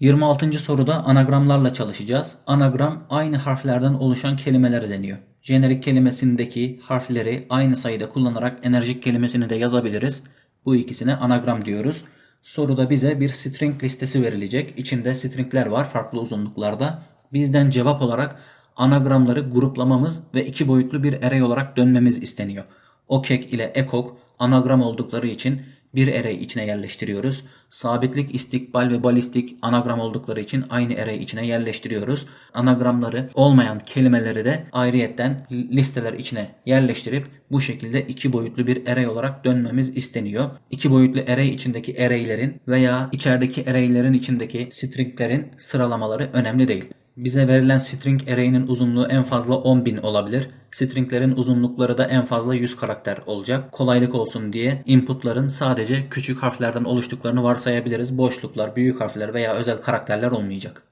...26. soruda anagramlarla çalışacağız. Anagram aynı harflerden oluşan kelimelere deniyor. Jenerik kelimesindeki harfleri aynı sayıda kullanarak enerjik kelimesini de yazabiliriz. Bu ikisine anagram diyoruz. Soruda bize bir string listesi verilecek. İçinde stringler var farklı uzunluklarda. Bizden cevap olarak anagramları gruplamamız ve iki boyutlu bir array olarak dönmemiz isteniyor. Okek ile ekok anagram oldukları için bir array içine yerleştiriyoruz. Sabitlik, istikbal ve balistik anagram oldukları için aynı array içine yerleştiriyoruz. Anagramları olmayan kelimeleri de ayrıyetten listeler içine yerleştirip bu şekilde iki boyutlu bir array olarak dönmemiz isteniyor. İki boyutlu array içindeki array'lerin veya içerideki array'lerin içindeki stringlerin sıralamaları önemli değil. Bize verilen string array'nin uzunluğu en fazla 10.000 olabilir. Stringlerin uzunlukları da en fazla 100 karakter olacak. Kolaylık olsun diye inputların sadece küçük harflerden oluştuklarını varsayabiliriz. Boşluklar, büyük harfler veya özel karakterler olmayacak.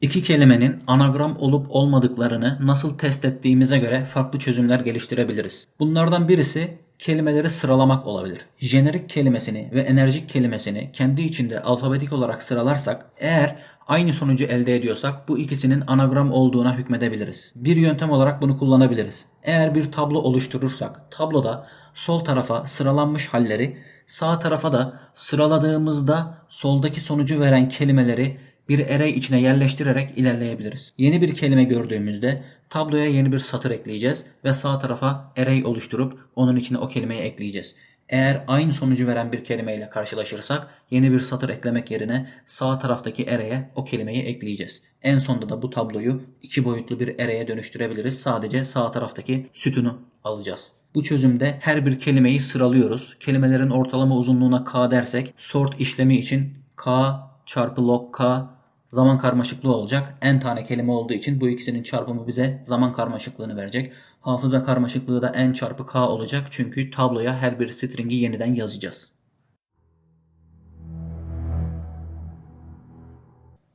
İki kelimenin anagram olup olmadıklarını nasıl test ettiğimize göre farklı çözümler geliştirebiliriz. Bunlardan birisi kelimeleri sıralamak olabilir. Jenerik kelimesini ve enerjik kelimesini kendi içinde alfabetik olarak sıralarsak eğer aynı sonucu elde ediyorsak bu ikisinin anagram olduğuna hükmedebiliriz. Bir yöntem olarak bunu kullanabiliriz. Eğer bir tablo oluşturursak tabloda sol tarafa sıralanmış halleri sağ tarafa da sıraladığımızda soldaki sonucu veren kelimeleri bir array içine yerleştirerek ilerleyebiliriz. Yeni bir kelime gördüğümüzde tabloya yeni bir satır ekleyeceğiz ve sağ tarafa array oluşturup onun içine o kelimeyi ekleyeceğiz. Eğer aynı sonucu veren bir kelimeyle karşılaşırsak yeni bir satır eklemek yerine sağ taraftaki array'e o kelimeyi ekleyeceğiz. En sonunda da bu tabloyu iki boyutlu bir array'e dönüştürebiliriz. Sadece sağ taraftaki sütunu alacağız. Bu çözümde her bir kelimeyi sıralıyoruz. Kelimelerin ortalama uzunluğuna k dersek sort işlemi için k çarpı log k zaman karmaşıklığı olacak. n tane kelime olduğu için bu ikisinin çarpımı bize zaman karmaşıklığını verecek. Hafıza karmaşıklığı da n çarpı k olacak. Çünkü tabloya her bir stringi yeniden yazacağız.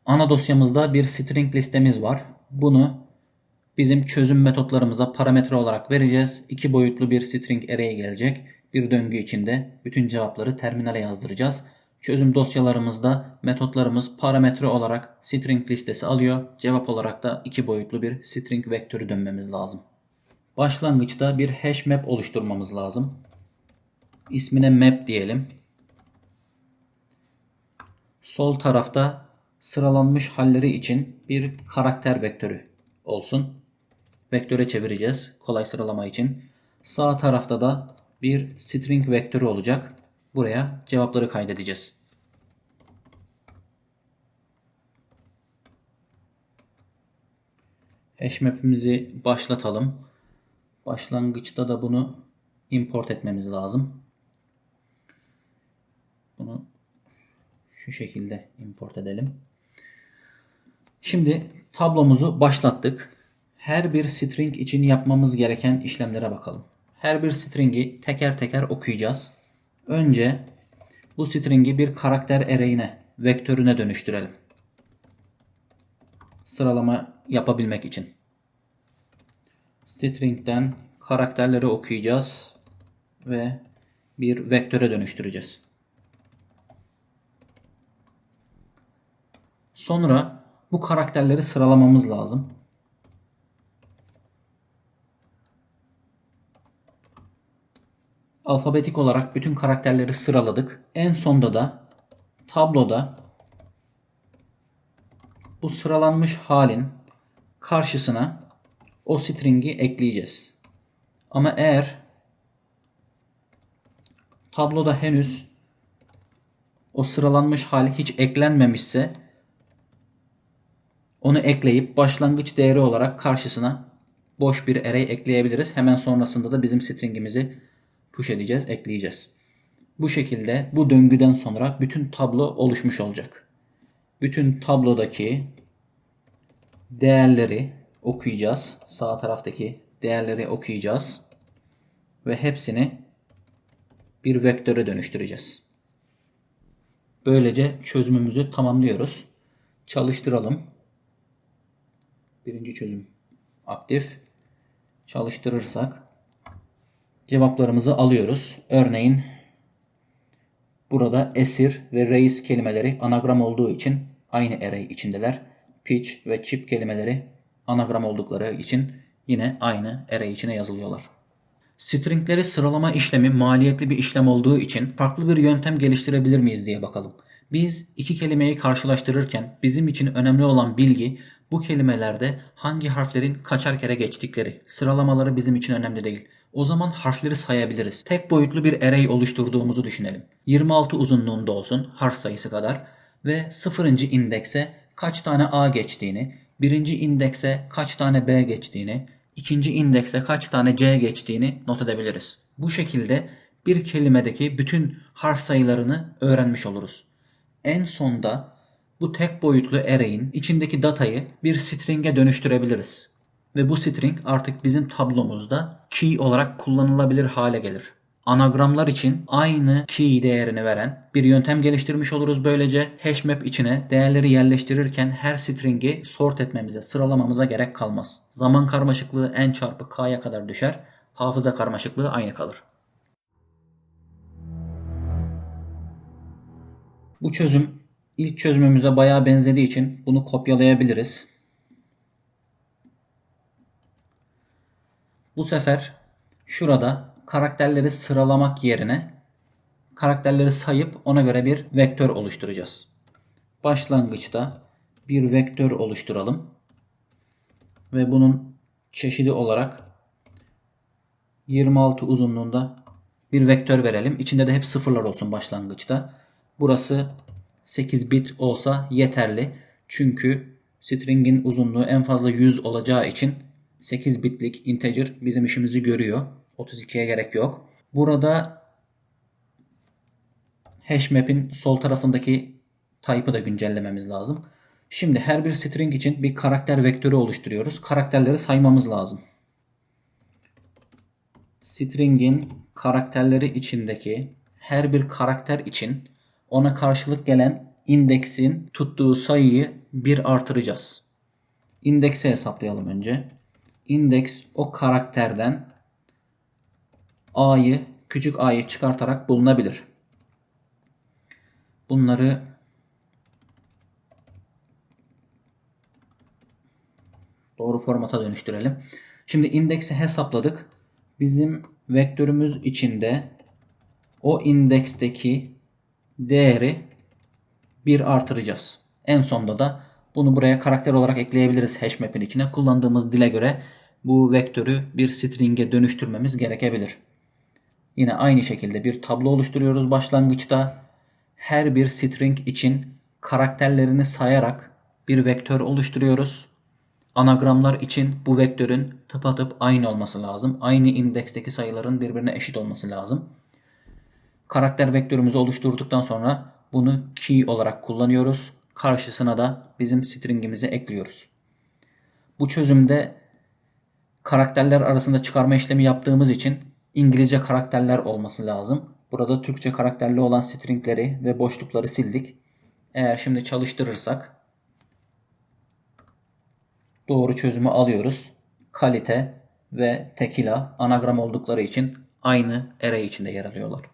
Ana dosyamızda bir string listemiz var. Bunu bizim çözüm metotlarımıza parametre olarak vereceğiz. İki boyutlu bir string array'e gelecek. Bir döngü içinde bütün cevapları terminale yazdıracağız. Çözüm dosyalarımızda metotlarımız parametre olarak string listesi alıyor. Cevap olarak da iki boyutlu bir string vektörü dönmemiz lazım. Başlangıçta bir hash map oluşturmamız lazım. İsmine map diyelim. Sol tarafta sıralanmış halleri için bir karakter vektörü olsun. Vektöre çevireceğiz kolay sıralama için. Sağ tarafta da bir string vektörü olacak. Buraya cevapları kaydedeceğiz. Hashmap'imizi başlatalım. Başlangıçta da bunu import etmemiz lazım. Bunu şu şekilde import edelim. Şimdi tablomuzu başlattık. Her bir string için yapmamız gereken işlemlere bakalım. Her bir stringi teker teker okuyacağız. Önce bu stringi bir karakter array'ine, vektörüne dönüştürelim. Sıralama yapabilmek için. String'den karakterleri okuyacağız ve bir vektöre dönüştüreceğiz. Sonra bu karakterleri sıralamamız lazım. Alfabetik olarak bütün karakterleri sıraladık. En sonda da tabloda bu sıralanmış halin karşısına o stringi ekleyeceğiz. Ama eğer tabloda henüz o sıralanmış hal hiç eklenmemişse onu ekleyip başlangıç değeri olarak karşısına boş bir array ekleyebiliriz. Hemen sonrasında da bizim stringimizi push edeceğiz, ekleyeceğiz. Bu şekilde bu döngüden sonra bütün tablo oluşmuş olacak. Bütün tablodaki değerleri okuyacağız. Sağ taraftaki değerleri okuyacağız. Ve hepsini bir vektöre dönüştüreceğiz. Böylece çözümümüzü tamamlıyoruz. Çalıştıralım. Birinci çözüm aktif. çalıştırırsak cevaplarımızı alıyoruz. Örneğin burada esir ve reis kelimeleri anagram olduğu için aynı array içindeler. Pitch ve chip kelimeleri anagram oldukları için yine aynı array içine yazılıyorlar. Stringleri sıralama işlemi maliyetli bir işlem olduğu için farklı bir yöntem geliştirebilir miyiz diye bakalım. Biz iki kelimeyi karşılaştırırken bizim için önemli olan bilgi bu kelimelerde hangi harflerin kaçar kere geçtikleri. Sıralamaları bizim için önemli değil. O zaman harfleri sayabiliriz. Tek boyutlu bir array oluşturduğumuzu düşünelim. 26 uzunluğunda olsun harf sayısı kadar ve 0. indekse kaç tane A geçtiğini, birinci indekse kaç tane B geçtiğini, ikinci indekse kaç tane C geçtiğini not edebiliriz. Bu şekilde bir kelimedeki bütün harf sayılarını öğrenmiş oluruz. En sonda bu tek boyutlu array'in içindeki datayı bir string'e dönüştürebiliriz. Ve bu string artık bizim tablomuzda key olarak kullanılabilir hale gelir. Anagramlar için aynı key değerini veren bir yöntem geliştirmiş oluruz böylece. Hashmap içine değerleri yerleştirirken her string'i sort etmemize, sıralamamıza gerek kalmaz. Zaman karmaşıklığı n çarpı k'ya kadar düşer. Hafıza karmaşıklığı aynı kalır. Bu çözüm ilk çözümümüze bayağı benzediği için bunu kopyalayabiliriz. Bu sefer şurada karakterleri sıralamak yerine karakterleri sayıp ona göre bir vektör oluşturacağız. Başlangıçta bir vektör oluşturalım. Ve bunun çeşidi olarak 26 uzunluğunda bir vektör verelim. İçinde de hep sıfırlar olsun başlangıçta. Burası 8 bit olsa yeterli. Çünkü string'in uzunluğu en fazla 100 olacağı için 8 bitlik integer bizim işimizi görüyor. 32'ye gerek yok. Burada hashmap'in sol tarafındaki type'ı da güncellememiz lazım. Şimdi her bir string için bir karakter vektörü oluşturuyoruz. Karakterleri saymamız lazım. String'in karakterleri içindeki her bir karakter için ona karşılık gelen indeksin tuttuğu sayıyı bir artıracağız. İndeksi hesaplayalım önce. İndeks o karakterden a'yı küçük a'yı çıkartarak bulunabilir. Bunları doğru formata dönüştürelim. Şimdi indeksi hesapladık. Bizim vektörümüz içinde o indeksteki değeri bir artıracağız. En sonda da bunu buraya karakter olarak ekleyebiliriz hashmap'in içine. Kullandığımız dile göre bu vektörü bir string'e dönüştürmemiz gerekebilir. Yine aynı şekilde bir tablo oluşturuyoruz başlangıçta. Her bir string için karakterlerini sayarak bir vektör oluşturuyoruz. Anagramlar için bu vektörün tıpatıp aynı olması lazım. Aynı indeksteki sayıların birbirine eşit olması lazım. Karakter vektörümüzü oluşturduktan sonra bunu key olarak kullanıyoruz. Karşısına da bizim stringimizi ekliyoruz. Bu çözümde karakterler arasında çıkarma işlemi yaptığımız için İngilizce karakterler olması lazım. Burada Türkçe karakterli olan stringleri ve boşlukları sildik. Eğer şimdi çalıştırırsak doğru çözümü alıyoruz. Kalite ve tekila anagram oldukları için aynı array içinde yer alıyorlar.